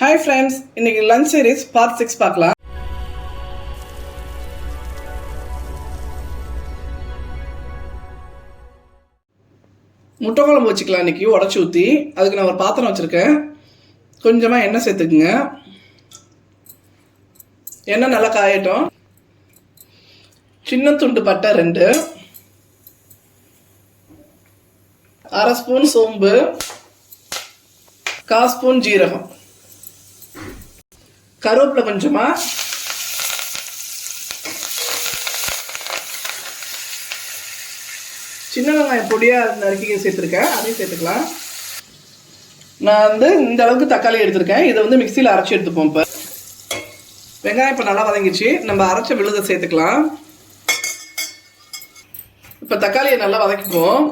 Hi friends இன்னைக்கு lunch series part six பார்க்கலாம். முட்டை குழம்பு வச்சுக்கலாம் இன்னைக்கு உடச்சி ஊற்றி அதுக்கு நான் ஒரு பாத்திரம் வச்சுருக்கேன். கொஞ்சமாக எண்ணெய் சேர்த்துக்குங்க. எண்ணெய் நல்லா காயட்டும். சின்ன துண்டு பட்டை ரெண்டு. அரை ஸ்பூன் சோம்பு. கால் ஸ்பூன் ஜீரகம். கருவேப்பிலை கொஞ்சமாக சின்ன வெங்காயம் பொடியாக நறுக்கி சேர்த்துருக்கேன். அதையும் சேர்த்துக்கலாம். நான் வந்து இந்த அளவுக்கு தக்காளி எடுத்திருக்கேன். இதை வந்து மிக்சியில் அரைச்சி எடுத்துப்போம் இப்போ. வெங்காயம் இப்போ நல்லா வதங்கிச்சு நம்ம அரைச்ச விழுதை சேர்த்துக்கலாம். இப்போ தக்காளியை நல்லா வதக்கிப்போம்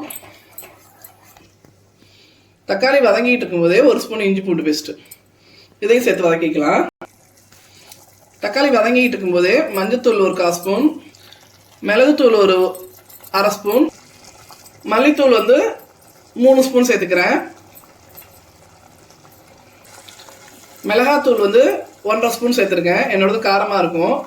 தக்காளி வதங்கிட்டு இருக்கும்போதே ஒரு ஸ்பூன் இஞ்சி பூண்டு பேஸ்ட்டு. இதையும் சேர்த்து வதக்கிக்கலாம். தக்காளி வதங்கிட்டு இருக்கும்போது மஞ்சத்தூள் ஒரு கால் ஸ்பூன் மிளகுத்தூள் ஒரு அரை ஸ்பூன் மல்லித்தூள் வந்து மூணு ஸ்பூன் சேர்த்துக்கிறேன். மிளகாத்தூள் வந்து ஒன்றரை ஸ்பூன் சேர்த்துருக்கேன். என்னோடது காரமாக இருக்கும்.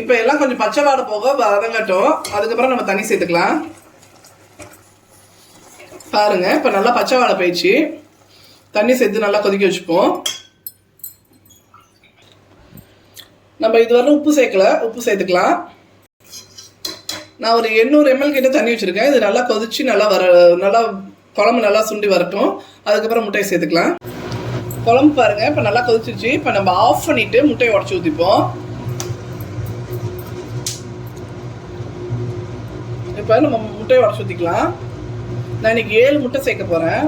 இப்போ எல்லாம் கொஞ்சம் பச்சை வாடை போக வதங்கட்டும். அதுக்கப்புறம் நம்ம தண்ணி சேர்த்துக்கலாம். பாருங்கள் இப்போ நல்லா பச்சை வாடை போயிடுச்சு. தண்ணி சேர்த்து நல்லா கொதிக்க வச்சுப்போம். நம்ம இதுவரை உப்பு சேர்க்கல. உப்பு சேர்த்துக்கலாம். நான் ஒரு எண்ணூறு எம்எல் கிட்ட தண்ணி வச்சுருக்கேன். இது நல்லா கொதிச்சு நல்லா வர நல்லா குழம்பு நல்லா சுண்டி வரட்டும். அதுக்கப்புறம் முட்டையை சேர்த்துக்கலாம். குழம்பு பாருங்க. இப்போ நல்லா கொதிச்சிருச்சு. இப்போ நம்ம ஆஃப் பண்ணிட்டு முட்டையை உடச்சி ஊற்றிப்போம் இப்போ நம்ம முட்டையை உடச்சி ஊற்றிக்கலாம் நான் இன்னைக்கு ஏழு முட்டை சேர்க்க போகிறேன்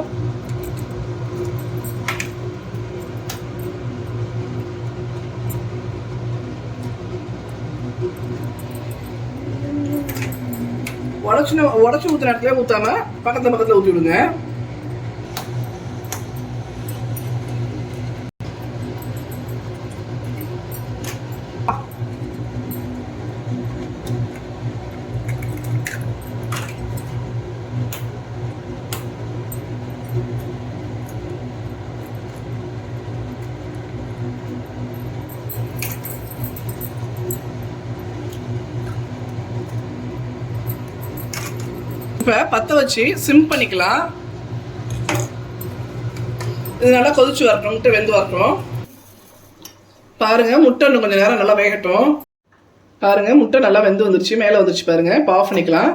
உடச்சு உடச்சு ஊற்றுற இடத்துல ஊற்றாம பக்கத்து பக்கத்தில் ஊற்றி விடுங்க இப்போ பற்ற வச்சு சிம் பண்ணிக்கலாம். இது நல்லா கொதிச்சு வரட்டும் முட்டை வெந்து வரட்டும். பாருங்கள் முட்டை இன்னும் கொஞ்சம் நேரம் நல்லா வேகட்டும். பாருங்கள் முட்டை நல்லா வெந்து வந்துருச்சு மேலே வந்துருச்சு பாருங்கள் இப்போ ஆஃப் பண்ணிக்கலாம்.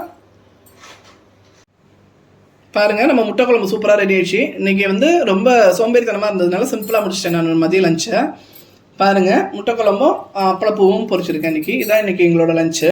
பாருங்கள் நம்ம முட்டை குழம்பு சூப்பராக ரெடி ஆயிடுச்சு. இன்னைக்கு வந்து ரொம்ப சோம்பேறித்தனமாக இருந்ததுனால சிம்பிளாக முடிச்சிட்டேன் நான் மதிய லஞ்சை பாருங்கள் முட்டை குழம்பும் அப்பளப்பூவும் பொரிச்சிருக்கேன் இன்னைக்கு. இதான் இன்றைக்கி எங்களோட லஞ்சு